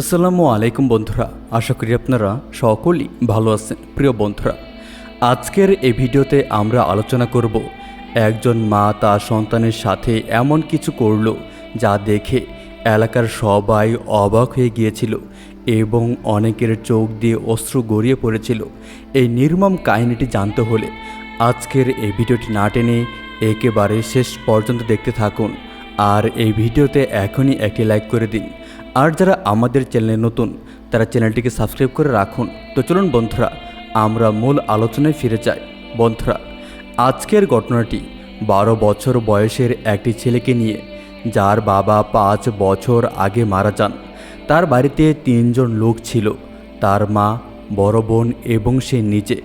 আসসালামু আলাইকুম বন্ধুরা, আশা করি আপনারা সকলেই ভালো আছেন। প্রিয় বন্ধুরা, আজকের এই ভিডিওতে আমরা আলোচনা করব, একজন মা তার সন্তানের সাথে এমন কিছু করল যা দেখে এলাকার সবাই অবাক হয়ে গিয়েছিল এবং অনেকের চোখ দিয়ে অশ্রু গড়িয়ে পড়েছিল। এই নির্মম কাহিনীটি জানতে হলে আজকের এই ভিডিওটি না টেনে একেবারে শেষ পর্যন্ত দেখতে থাকুন। আর এই ভিডিওতে এখনই একটি লাইক করে দিন। আর যারা আমাদের চ্যানেলে নতুন, তারা চ্যানেলটিকে সাবস্ক্রাইব করে রাখুন। তো চলুন বন্ধুরা, আমরা মূল আলোচনায় ফিরে যাই। বন্ধুরা, আজকের ঘটনাটি বারো বছর বয়সের একটি ছেলেকে নিয়ে, যার বাবা পাঁচ বছর আগে মারা যান। তার বাড়িতে তিনজন লোক ছিল, তার মা, বড় বোন এবং সে নিজে।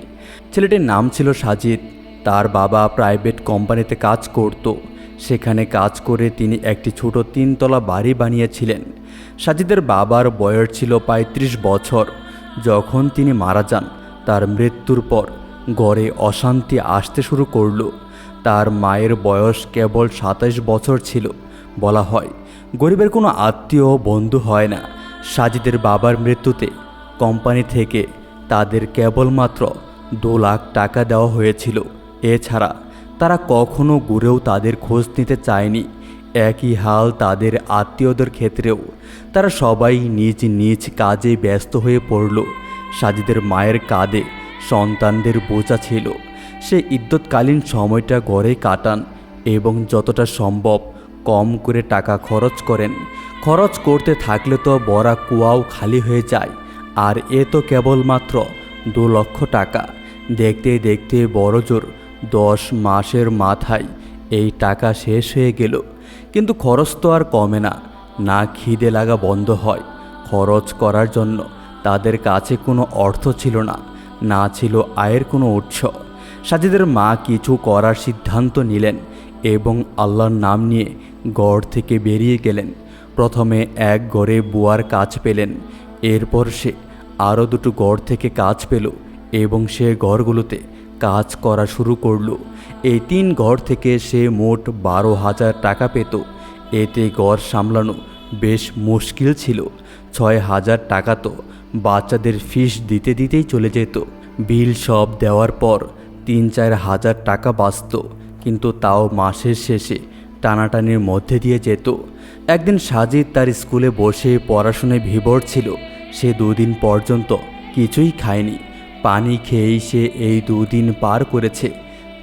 ছেলেটির নাম ছিল সাজিদ। তার বাবা প্রাইভেট কোম্পানিতে কাজ করত। সেখানে কাজ করে তিনি একটি ছোট তিনতলা বাড়ি বানিয়েছিলেন। সাজিদের বাবার বয়স ছিল পঁয়ত্রিশ বছর। যখন তিনি মারা যান, তার মৃত্যুর পর গড়ে অশান্তি আসতে শুরু করল। তার মায়ের বয়স কেবল সাতাশ বছর ছিল, বলা হয়। গরিবের কোনো আত্মীয় বন্ধু হয় না। সাজিদের বাবার মৃত্যুতে কোম্পানি থেকে তাদের কেবলমাত্র দু লাখ টাকা দেওয়া হয়েছিল। এছাড়া তারা কখনো ঘুরেও তাদের খোঁজ নিতে চায়নি। একই হাল তাদের আত্মীয়দের ক্ষেত্রেও। তারা সবাই নিজ নিজ কাজে ব্যস্ত হয়ে পড়ল। সাজিদের মায়ের কাঁধে সন্তানদের বোঝা ছিল। সে ইদ্যৎকালীন সময়টা ঘরে কাটান এবং যতটা সম্ভব কম করে টাকা খরচ করেন। খরচ করতে থাকলে তো বড়া কুয়াও খালি হয়ে যায়। আর এ তো কেবলমাত্র দু লক্ষ টাকা। দেখতে দেখতে বড়জোর দশ মাসের মাথায় এই টাকা শেষ হয়ে গেল। কিন্তু খরচ তো আর কমে না। না খিদে লাগা বন্ধ হয়। খরচ করার জন্য তাদের কাছে কোনো অর্থ ছিল না না ছিল আয়ের কোনো উৎস। সাজিদের মা কিছু করার সিদ্ধান্ত নিলেন এবং আল্লাহর নাম নিয়ে গড় থেকে বেরিয়ে গেলেন। প্রথমে এক গড়ে বুয়ার কাজ পেলেন, এরপর সে আরও দুটো গড় থেকে কাজ পেল এবং সে ঘরগুলোতে কাজ করা শুরু করল। এই তিন ঘর থেকে সে মোট বারো হাজার টাকা পেত। এতে গড় সামলানো বেশ মুশকিল ছিল। ছয় হাজার টাকা তো বাচ্চাদের ফিস দিতে দিতেই চলে যেত। বিল সব দেওয়ার পর তিন চার হাজার টাকা বাঁচত, কিন্তু তাও মাসের শেষে টানাটানির মধ্যে দিয়ে যেত। একদিন সাজিদ তার স্কুলে বসে পড়াশোনায় ভিবর ছিল। সে দুদিন পর্যন্ত কিছুই খায়নি। পানি খেয়েই সে এই দুদিন পার করেছে।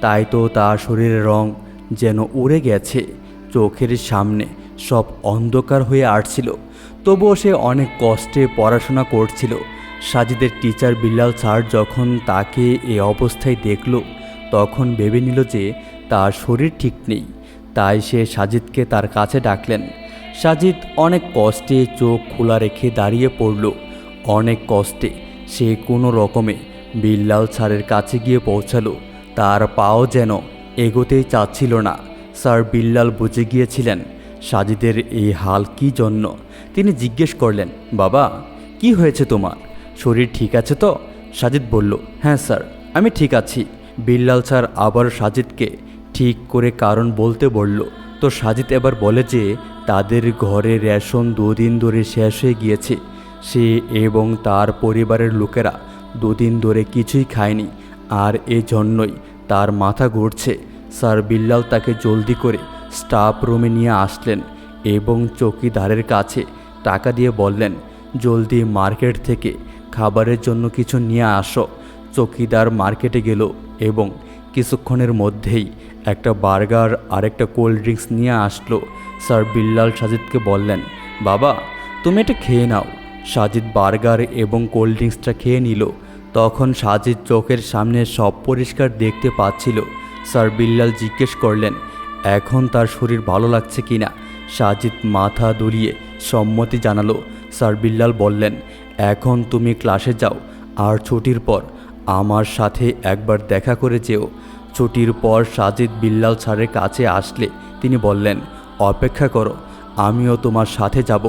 তাই তো তার শরীরের রং যেন উড়ে গেছে। চোখের সামনে সব অন্ধকার হয়ে আসছিল। তবুও সে অনেক কষ্টে পড়াশোনা করছিল। সাজিদের টিচার বিল্লাল স্যার যখন তাকে এ অবস্থায় দেখল, তখন ভেবে নিল যে তার শরীর ঠিক নেই। তাই সে সাজিদকে তার কাছে ডাকলেন। সাজিদ অনেক কষ্টে চোখ খোলা রেখে দাঁড়িয়ে পড়ল। অনেক কষ্টে সে কোনো রকমে বিল্লাল স্যারের কাছে গিয়ে পৌঁছালো। তার পাও যেন এগোতেই চাচ্ছিল না। স্যার বিল্লাল বুঝে গিয়েছিলেন সাজিদের এই হাল কি জন্য। তিনি জিজ্ঞেস করলেন, বাবা, কি হয়েছে তোমার? শরীর ঠিক আছে তো? সাজিদ বলল হ্যাঁ স্যার, আমি ঠিক আছি। বিল্লাল স্যার আবার সাজিদকে ঠিক করে কারণ বলতে বলল, তো সাজিদ এবার বলে যে, তাদের ঘরে রেশন দুদিন ধরে শেষ হয়ে গিয়েছে। সে এবং তার পরিবারের লোকেরা দুদিন ধরে কিছুই খায়নি, আর এজন্যই তার মাথা ঘুরছে। স্যার বিল্লাল তাকে জলদি করে স্টাফ রুমে নিয়ে আসলেন এবং চৌকিদারের কাছে টাকা দিয়ে বললেন, জলদি মার্কেট থেকে খাবারের জন্য কিছু নিয়ে আসো। চৌকিদার মার্কেটে গেল এবং কিছুক্ষণের মধ্যেই একটা বার্গার আর একটা কোল্ড ড্রিঙ্কস নিয়ে আসলো। স্যার বিল্লাল সাজিদকে বললেন, বাবা, তুমি এটা খেয়ে নাও। সাজিদ বার্গার এবং কোল্ড ড্রিঙ্কসটা খেয়ে নিল। তখন সাজিদ চোখের সামনে সব পরিষ্কার দেখতে পাচ্ছিল। স্যার বিল্লাল জিজ্ঞেস করলেন, এখন তার শরীর ভালো লাগছে কিনা সাজিদ মাথা দুলিয়ে সম্মতি জানালো। স্যার বিল্লাল বললেন, এখন তুমি ক্লাসে যাও, আর ছুটির পর আমার সাথে একবার দেখা করে যেও। ছুটির পর সাজিদ বিল্লাল স্যারের কাছে আসলে তিনি বললেন, অপেক্ষা করো, আমিও তোমার সাথে যাব।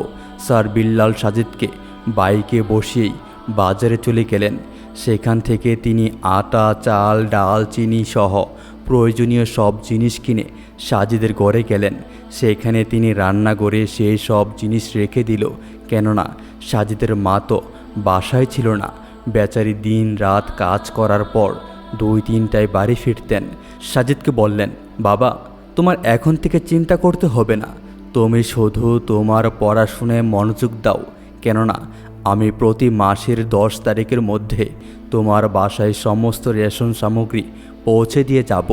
স্যার বিল্লাল সাজিদকে বাইকে বসিয়েই বাজারে চলে গেলেন। সেখান থেকে তিনি আটা, চাল, ডাল, চিনি সহ প্রয়োজনীয় সব জিনিস কিনে সাজিদের ঘরে গেলেন। সেখানে তিনি রান্না করে সেই সব জিনিস রেখে দিল। কেননা সাজিদের মা তো বাসায় ছিল না। বেচারি দিন রাত কাজ করার পর দুই তিনটায় বাড়ি ফিরতেন। সাজিদকে বললেন, বাবা, তোমার এখন থেকে চিন্তা করতে হবে না। তুমি শুধু তোমার পড়াশুনায় মনোযোগ দাও। কেননা আমি প্রতি মাসের দশ তারিখের মধ্যে তোমার বাসায় সমস্ত রেশন সামগ্রী পৌঁছে দিয়ে যাব।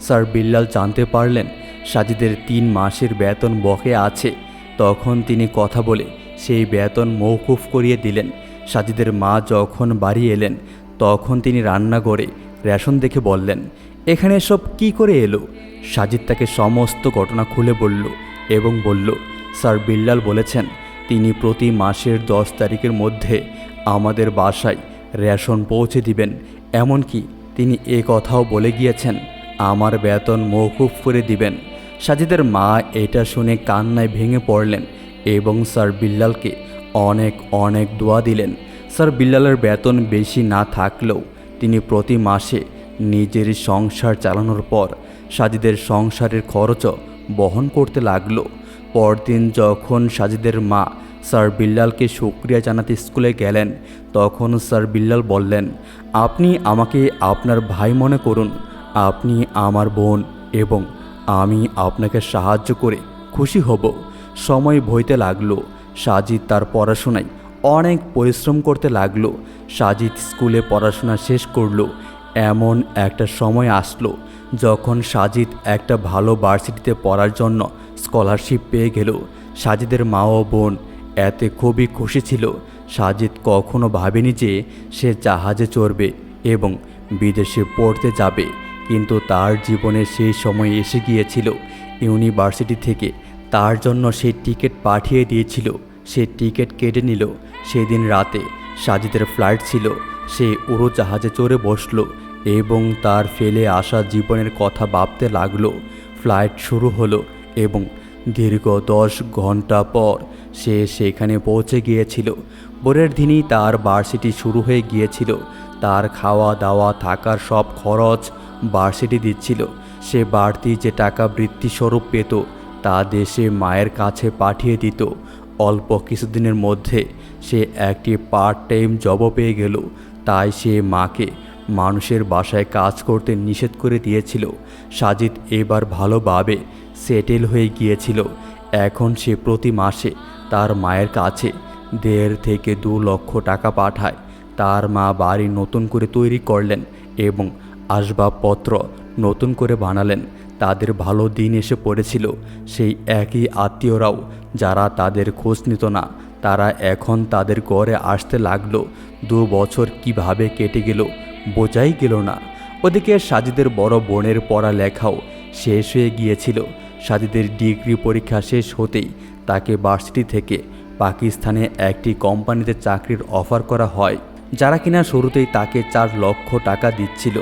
স্যার বিল্লাল জানতে পারলেন সাজিদের তিন মাসের বেতন বকে আছে। তখন তিনি কথা বলে সেই বেতন মৌকুফ করিয়ে দিলেন। সাজিদের মা যখন বাড়ি এলেন, তখন তিনি রান্নাঘরে রেশন দেখে বললেন, এখানে সব কি করে এলো? সাজিদ তাকে সমস্ত ঘটনা খুলে বলল এবং বলল, স্যার বিল্লাল বলেছেন তিনি প্রতি মাসের দশ তারিখের মধ্যে আমাদের বাসায় রেশন পৌঁছে দিবেন। এমনকি তিনি এ কথাও বলে গিয়েছেন, আমার বেতন মৌকুফ করে দিবেন। সাজিদের মা এটা শুনে কান্নায় ভেঙে পড়লেন এবং স্যার বিল্লালকে অনেক অনেক দোয়া দিলেন। স্যার বিল্লালের বেতন বেশি না থাকলেও তিনি প্রতি মাসে নিজের সংসার চালানোর পর সাজিদের সংসারের খরচও বহন করতে লাগল। পরদিন যখন সাজিদের মা স্যার বিল্লালকে শুক্রিয়া জানাতে স্কুলে গেলেন, তখন স্যার বিল্লাল বললেন, আপনি আমাকে আপনার ভাই মনে করুন। আপনি আমার বোন এবং আমি আপনাকে সাহায্য করে খুশি হব। সময় বইতে লাগল। সাজিদ তার পড়াশোনায় অনেক পরিশ্রম করতে লাগল। সাজিদ স্কুলে পড়াশোনা শেষ করল। এমন একটা সময় আসলো যখন সাজিদ একটা ভালো ভার্সিটিতে পড়ার জন্য স্কলারশিপ পেয়ে গেল। সাজিদের মা ও বোন এতে খুবই খুশি ছিল। সাজিদ কখনো ভাবেনি যে সে জাহাজে চড়বে এবং বিদেশে পড়তে যাবে, কিন্তু তার জীবনে সেই সময় এসে গিয়েছিল। ইউনিভার্সিটি থেকে তার জন্য সে টিকিট পাঠিয়ে দিয়েছিল। সে টিকিট কেটে নিল। সেদিন রাতে সাজিদের ফ্লাইট ছিল। সে উড়োজাহাজে চড়ে বসল এবং তার ফেলে আসা জীবনের কথা ভাবতে লাগল। ফ্লাইট শুরু হলো এবং দীর্ঘ দশ ঘণ্টা পর সে সেখানে পৌঁছে গিয়েছিল। পরের দিনই তার ভার্সিটি শুরু হয়ে গিয়েছিল। তার খাওয়া দাওয়া থাকার সব খরচ ভার্সিটি দিচ্ছিল। সে বাড়তি যে টাকা বৃত্তিস্বরূপ পেত, তা দেশে মায়ের কাছে পাঠিয়ে দিত। অল্প কিছুদিনের মধ্যে সে একটি পার্ট টাইম জবও পেয়ে গেল। তাই সে মাকে মানুষের বাসায় কাজ করতে নিষেধ করে দিয়েছিল। সাজিদ এবার ভালোভাবে সেটেল হয়ে গিয়েছিল। এখন সে প্রতি মাসে তার মায়ের কাছে দেড় থেকে দু লক্ষ টাকা পাঠায়। তার মা বাড়ি নতুন করে তৈরি করলেন এবং আসবাবপত্র নতুন করে বানালেন। তাদের ভালো দিন এসে পড়েছিল। সেই একই আত্মীয়রাও যারা তাদের খোঁজ নিত না, তারা এখন তাদের ঘরে আসতে লাগল। দু বছর কীভাবে কেটে গেল বোঝাই গেল না। ওদিকে সাজিদের বড় বোনের পড়ালেখাও শেষ হয়ে গিয়েছিল। সাজিদের ডিগ্রি পরীক্ষা শেষ হতেই তাকে ভার্সিটি থেকে পাকিস্তানে একটি কোম্পানিতে চাকরির অফার করা হয়। যারা কিনা শুরুতেই তাকে চার লক্ষ টাকা দিচ্ছিল,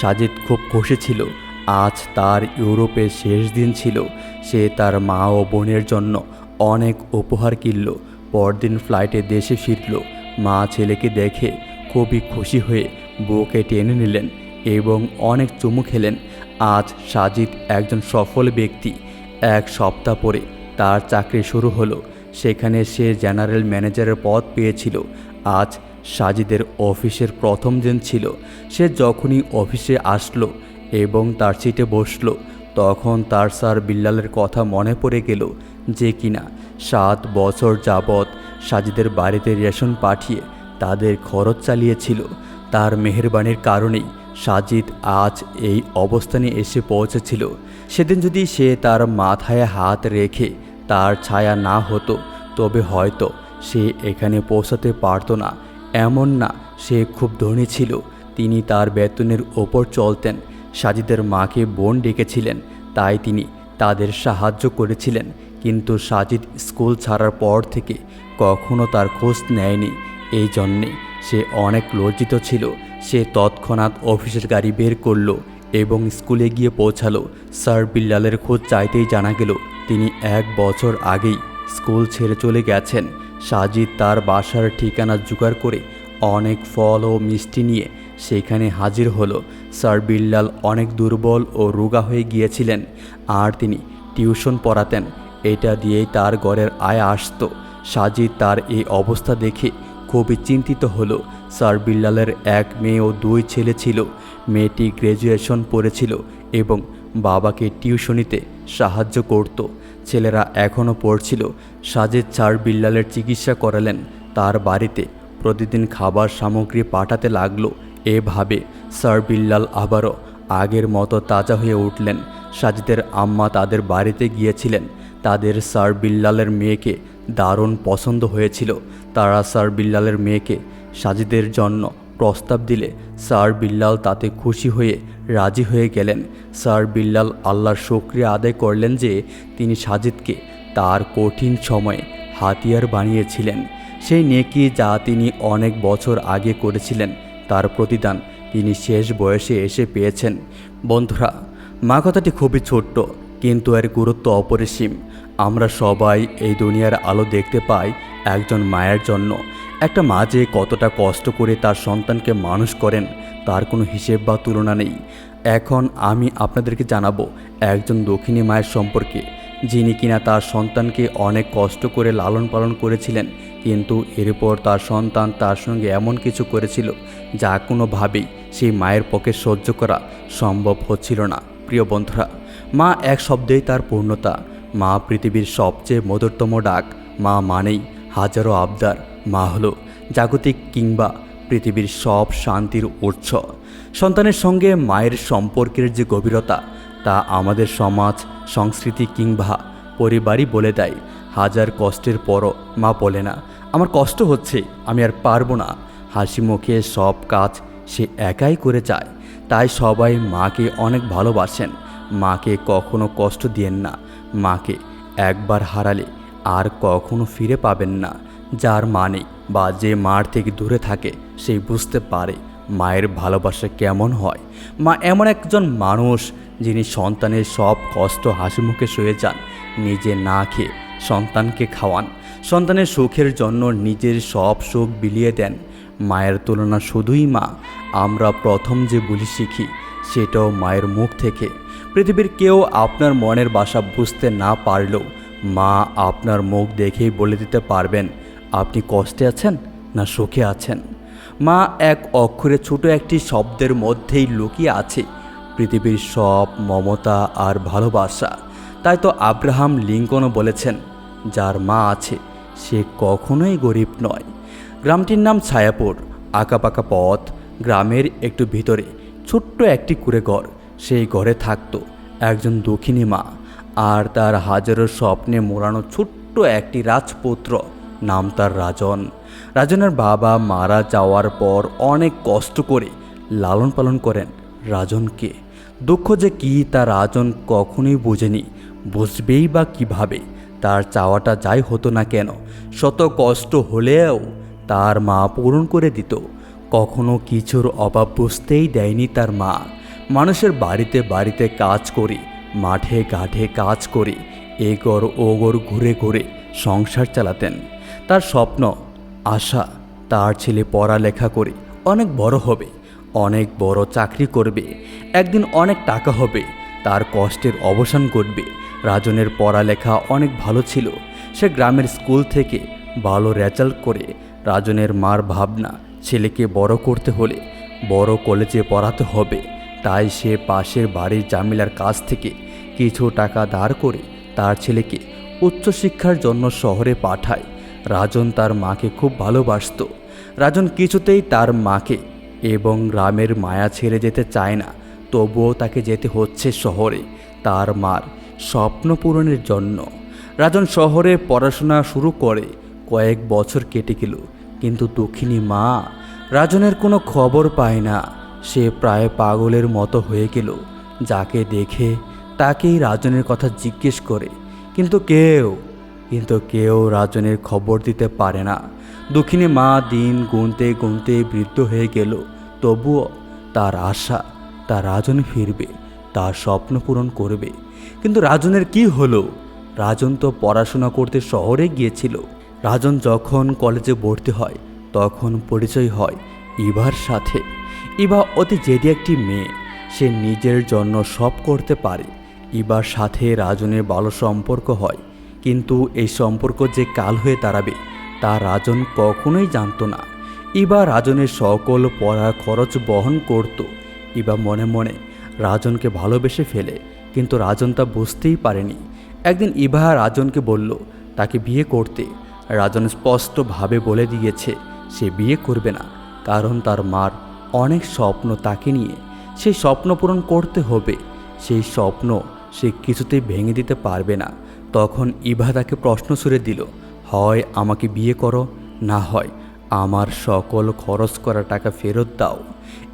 সাজিদ খুব খুশি ছিল। আজ তার ইউরোপের শেষ দিন ছিল। সে তার মা ও বোনের জন্য অনেক উপহার কিনল। পরদিন ফ্লাইটে দেশে ফিরল। মা ছেলেকে দেখে খুবই খুশি হয়ে বউকে টেনে নিলেন এবং অনেক চুমু খেলেন। আজ সাজিদ একজন সফল ব্যক্তি। এক সপ্তাহ পরে তার চাকরি শুরু হলো। সেখানে সে জেনারেল ম্যানেজারের পদ পেয়েছিল। আজ সাজিদের অফিসের প্রথম দিন ছিল। সে যখনই অফিসে আসলো এবং তার সিটে বসল, তখন তার স্যার বিল্লালের কথা মনে পড়ে গেল যে কিনা সাত বছর যাবৎ সাজিদের বাড়িতে রেশন পাঠিয়ে তাদের খরচ চালিয়েছিল। তার মেহরবানির কারণেই সাজিদ আজ এই অবস্থানে এসে পৌঁছেছিল। সেদিন যদি সে তার মাথায় হাত রেখে তার ছায়া না হতো, তবে হয়তো সে এখানে পৌঁছাতে পারতো না। এমন না, সে খুব ধনী ছিল। তিনি তার বেতনের ওপর চলতেন। সাজিদের মাকে বোন ডেকেছিলেন। তাই তিনি তাদের সাহায্য করেছিলেন। কিন্তু সাজিদ স্কুল ছাড়ার পর থেকে কখনো তার খোঁজ নেয়নি। এই জন্যে সে অনেক লজ্জিত ছিল। সে তৎক্ষণাৎ অফিসের গাড়ি বের করল এবং স্কুলে গিয়ে পৌঁছালো। স্যার বিল্লালের খোঁজ চাইতেই জানা গেল, তিনি এক বছর আগেই স্কুল ছেড়ে চলে গেছেন। সাজিদ তার বাসার ঠিকানা জোগাড় করে অনেক ফল ও মিষ্টি নিয়ে সেখানে হাজির হলো। স্যার বিল্লাল অনেক দুর্বল ও রোগা হয়ে গিয়েছিলেন, আর তিনি টিউশন পড়াতেন। এটা দিয়েই তার ঘরের আয় আসতো। সাজিদ তার এই অবস্থা দেখে খুবই চিন্তিত হলো। স্যার বিল্লালের এক মেয়ে ও দুই ছেলে ছিল। মেয়েটি গ্র্যাজুয়েশন পড়েছিল এবং বাবাকে টিউশনিতে সাহায্য করত। ছেলেরা এখনও পড়ছিল। সাজিদ স্যার বিল্লালের চিকিৎসা করালেন। তার বাড়িতে প্রতিদিন খাবার সামগ্রী পাঠাতে লাগল। এভাবে স্যার বিল্লাল আবারও আগের মতো তাজা হয়ে উঠলেন। সাজিদের আম্মা তাদের বাড়িতে গিয়েছিলেন। তাদের স্যার বিল্লালের মেয়েকে দারুণ পছন্দ হয়েছিল। তারা স্যার বিল্লালের মেয়েকে সাজিদের জন্য প্রস্তাব দিলে স্যার বিল্লাল তাতে খুশি হয়ে রাজি হয়ে গেলেন। স্যার বিল্লাল আল্লাহর শুক্রিয়া আদায় করলেন যে তিনি সাজিদকে তার কঠিন সময়ে হাতিয়ার বানিয়েছিলেন। সেই নেকি যা তিনি অনেক বছর আগে করেছিলেন, তার প্রতিদান তিনি শেষ বয়সে এসে পেয়েছেন। বন্ধুরা, মা কথাটি খুবই ছোট্ট, কিন্তু এর গুরুত্ব অপরিসীম। আমরা সবাই এই দুনিয়ার আলো দেখতে পাই একজন মায়ের জন্য। একটা মা যে কতটা কষ্ট করে তার সন্তানকে মানুষ করেন, তার কোনো হিসেব বা তুলনা নেই। এখন আমি আপনাদেরকে জানাব একজন দক্ষিণী মায়ের সম্পর্কে, যিনি কিনা তার সন্তানকে অনেক কষ্ট করে লালন পালন করেছিলেন, কিন্তু এরপর তার সন্তান তার সঙ্গে এমন কিছু করেছিল যা কোনোভাবেই সেই মায়ের পক্ষে সহ্য করা সম্ভব হচ্ছিল না। প্রিয় বন্ধুরা, মা এক শব্দেই তার পূর্ণতা মা পৃথিবীর সবচেয়ে মধুরতম ডাক। মা মানেই হাজারো আবদার। মা হলো জাগতিক কিংবা পৃথিবীর সব শান্তির উৎস। সন্তানের সঙ্গে মায়ের সম্পর্কের যে গভীরতা, তা আমাদের সমাজ, সংস্কৃতি কিংবা পরিবারই বলে দেয়। হাজার কষ্টের পরও মা বলে না, আমার কষ্ট হচ্ছে, আমি আর পারব না। হাসি মুখে সব কাজ সে একাই করে যায় তাই সবাই মাকে অনেক ভালোবাসেন। মাকে কখনো কষ্ট দিয়েন না। মাকে একবার হারালে আর কখনো ফিরে পাবেন না। যার মানে বা যে মার থেকে দূরে থাকে সেই বুঝতে পারে মায়ের ভালোবাসা কেমন হয়। মা এমন একজন মানুষ যিনি সন্তানের সব কষ্ট হাসি মুখে সয়ে যান, নিজে না খেয়ে সন্তানকে খাওয়ান। সন্তানের সুখের জন্য নিজের সব সুখ বিলিয়ে দেন। মায়ের তুলনা শুধুই মা, আমরা প্রথম যে বলি শিখি, সেটাও মায়ের মুখ থেকে। পৃথিবীর কেউ আপনার মনের বাসা বুঝতে না পারলেও মা আপনার মুখ দেখেই বলে দিতে পারবেন, আপনি কষ্টে আছেন না সুখে আছেন? মা এক অক্ষরে ছোট একটি শব্দের মধ্যেই লুকিয়ে আছে পৃথিবীর সব মমতা আর ভালোবাসা। তাই তো আব্রাহাম লিঙ্কনও বলেছেন, যার মা আছে, সে কখনোই গরিব নয়। গ্রামটির নাম ছায়াপুর আঁকা আঁকাপাকা পথ, গ্রামের একটু ভিতরে, ছোট্ট একটি কুড়ে ঘর সেই ঘরে থাকতো একজন দক্ষিণী মা আর তার হাজারো স্বপ্নে মোড়ানো ছোট্ট একটি রাজপুত্র, নাম তার রাজন। রাজনের বাবা মারা যাওয়ার পর অনেক কষ্ট করে লালন পালন করেন রাজনকে। দুঃখ যে কি তা রাজন কখনোই বোঝেনি। বুঝবেই বা কীভাবে তার চাওয়াটা যাই হতো না কেন, শত কষ্ট হলেও তার মা পূরণ করে দিত। কখনো কিছুর অভাব বুঝতেই দেয়নি তার মা। মানুষের বাড়িতে বাড়িতে কাজ করি, মাঠে ঘাটে কাজ করে, এগর ওগর ঘুরে ঘুরে সংসার চালাতেন। তার স্বপ্ন, আশা, তার ছেলে পড়ালেখা করে, অনেক বড় হবে, অনেক বড় চাকরি করবে, একদিন অনেক টাকা হবে, তার কষ্টের অবসান ঘটবে, রাজনের পড়ালেখা অনেক ভালো ছিল, সে গ্রামের স্কুল থেকে ভালো রেজাল্ট করে রাজনের মার ভাবনা, ছেলেকে বড় করতে হলে বড় কলেজে পড়াতে হবে। তাই সে পাশের বাড়ির জামিলার কাছ থেকে কিছু টাকা ধার করে তার ছেলেকে উচ্চশিক্ষার জন্য শহরে পাঠায়। রাজন তার মাকে খুব ভালোবাসত। রাজন কিছুতেই তার মাকে এবং গ্রামের মায়া ছেড়ে যেতে চায় না। তবুও তাকে যেতে হচ্ছে শহরে, তার মার স্বপ্ন পূরণের জন্য। রাজন শহরে পড়াশোনা শুরু করে, কয়েক বছর কেটে গেল, কিন্তু দক্ষিণী মা, রাজনের কোনো খবর পায় না। সে প্রায় পাগলের মতো হয়ে গেল, যাকে দেখে তাকেই রাজনের কথা জিজ্ঞেস করে, কিন্তু কেউ কিন্তু কেউ রাজনের খবর দিতে পারে না। দক্ষিণী মা দিন গুনতে গুনতে বৃদ্ধ হয়ে গেল, তবুও তার আশা, তার রাজন ফিরবে, তার স্বপ্ন পূরণ করবে। কিন্তু রাজনের কি হলো? রাজন তো পড়াশোনা করতে শহরে গিয়েছিল। রাজন যখন কলেজে ভর্তি হয়, তখন পরিচয় হয় ইভার সাথে। ইভা অতি জেদি একটি মেয়ে। সে নিজের জন্য সব করতে পারে। ইবার সাথে রাজনের ভালো সম্পর্ক হয়। কিন্তু এই সম্পর্ক যে কাল হয়ে দাঁড়াবে, তা রাজন কখনোই জানতো না। ইবা রাজনের সকল পড়া খরচ বহন করত। ইবা মনে মনে রাজনকে ভালোবেসে ফেলে, কিন্তু রাজন তা বুঝতেই পারেনি। একদিন ইভা রাজনকে বলল, তাকে বিয়ে করতে। রাজন স্পষ্টভাবে বলে দিয়েছে, সে বিয়ে করবে না। কারণ তার মার অনেক স্বপ্ন তাকে নিয়ে। সেই স্বপ্ন পূরণ করতে হবে। সেই স্বপ্ন সে কিছুতেই ভেঙে দিতে পারবে না। তখন ইভা তাকে প্রশ্ন ছুড়ে দিল, হয় আমাকে বিয়ে করো? না হয়। আমার সকল খরচ করা টাকা ফেরত দাও।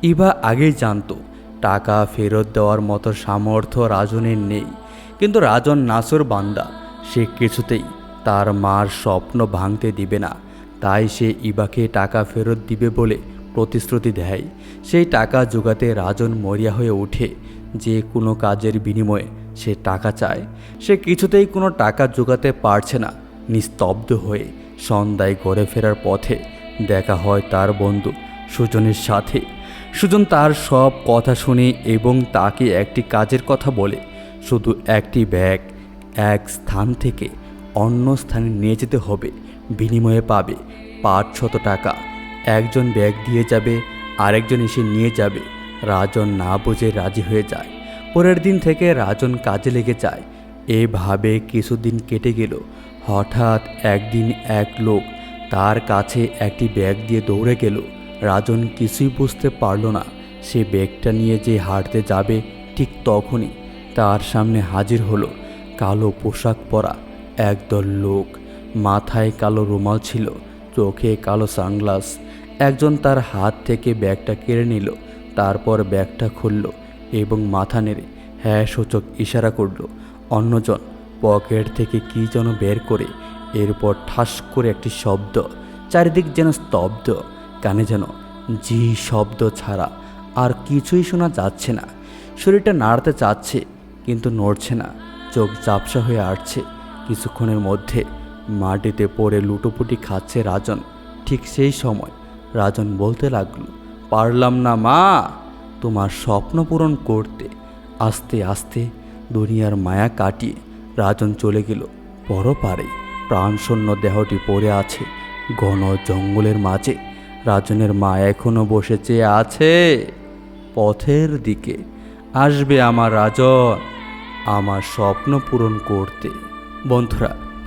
ইভা আগেই জানতো, টাকা ফেরত দেওয়ার মতো সামর্থ্য রাজনের নেই। কিন্তু রাজন নাসর বান্দা, সে কিছুতেই তার মার স্বপ্ন ভাঙতে দিবে না। তাই সে ইবাকে টাকা ফেরত দিবে বলে প্রতিশ্রুতি দেয়। সেই টাকা জোগাতে রাজন মরিয়া হয়ে ওঠে। যে কোনো কাজের বিনিময়ে সে টাকা চায়। সে কিছুতেই কোনো টাকা জোগাতে পারছে না। নিস্তব্ধ হয়ে সন্ধ্যায় ঘরে ফেরার পথে দেখা হয় তার বন্ধু সুজনের সাথে। সুজন তার সব কথা শুনে এবং তাকে একটি কাজের কথা বলে। শুধু একটি ব্যাগ, এক স্থান থেকে অন্য স্থানে নিয়ে যেতে হবে। বিনিময়ে পাবে পাঁচশত টাকা। একজন ব্যাগ দিয়ে যাবে, আরেকজন এসে নিয়ে যাবে। রাজন না বুঝে রাজি হয়ে যায়। পরের দিন থেকে রাজন কাজে লেগে যায়। এভাবে কিছুদিন কেটে গেল। হঠাৎ একদিন এক লোক তার কাছে একটি ব্যাগ দিয়ে দৌড়ে গেল। রাজন কিছুই বুঝতে পারল না। সে ব্যাগটা নিয়ে যে হাঁটতে যাবে ঠিক তখনই তার সামনে হাজির হলো। কালো পোশাক পরা একদল লোক। মাথায় কালো রুমাল ছিল, চোখে কালো সানগ্লাস। একজন তার হাত থেকে ব্যাগটা কেড়ে নিল, তারপর ব্যাগটা খুলল এবং মাথা নেড়ে হ্যাঁ সূচক ইশারা করল, অন্যজন পকেট থেকে কী যেন বের করে এরপর ঠাস করে একটি শব্দ, চারিদিক যেন স্তব্ধ, কানে যেন জি শব্দ ছাড়া আর কিছুই শোনা যাচ্ছে না। শরীরটা নাড়াতে চাচ্ছে কিন্তু নড়ছে না, চোখ চাপসা হয়ে আসছে। কিছুক্ষণের মধ্যে মাটিতে পড়ে লুটোপুটি খাচ্ছে রাজন। ঠিক সেই সময় রাজন বলতে লাগল, পারলাম না মা, তোমার স্বপ্ন পূরণ করতে। আস্তে আস্তে দুনিয়ার মায়া কাটিয়ে রাজন চলে গেল। বড় পারে প্রাণশূন্য দেহটি পড়ে আছে ঘন জঙ্গলের মাঝে। রাজনের মা এখনও বসে চেয়ে আছে। পথের দিকে আসবে আমার রাজন, আমার স্বপ্ন পূরণ করতে। বন্ধুরা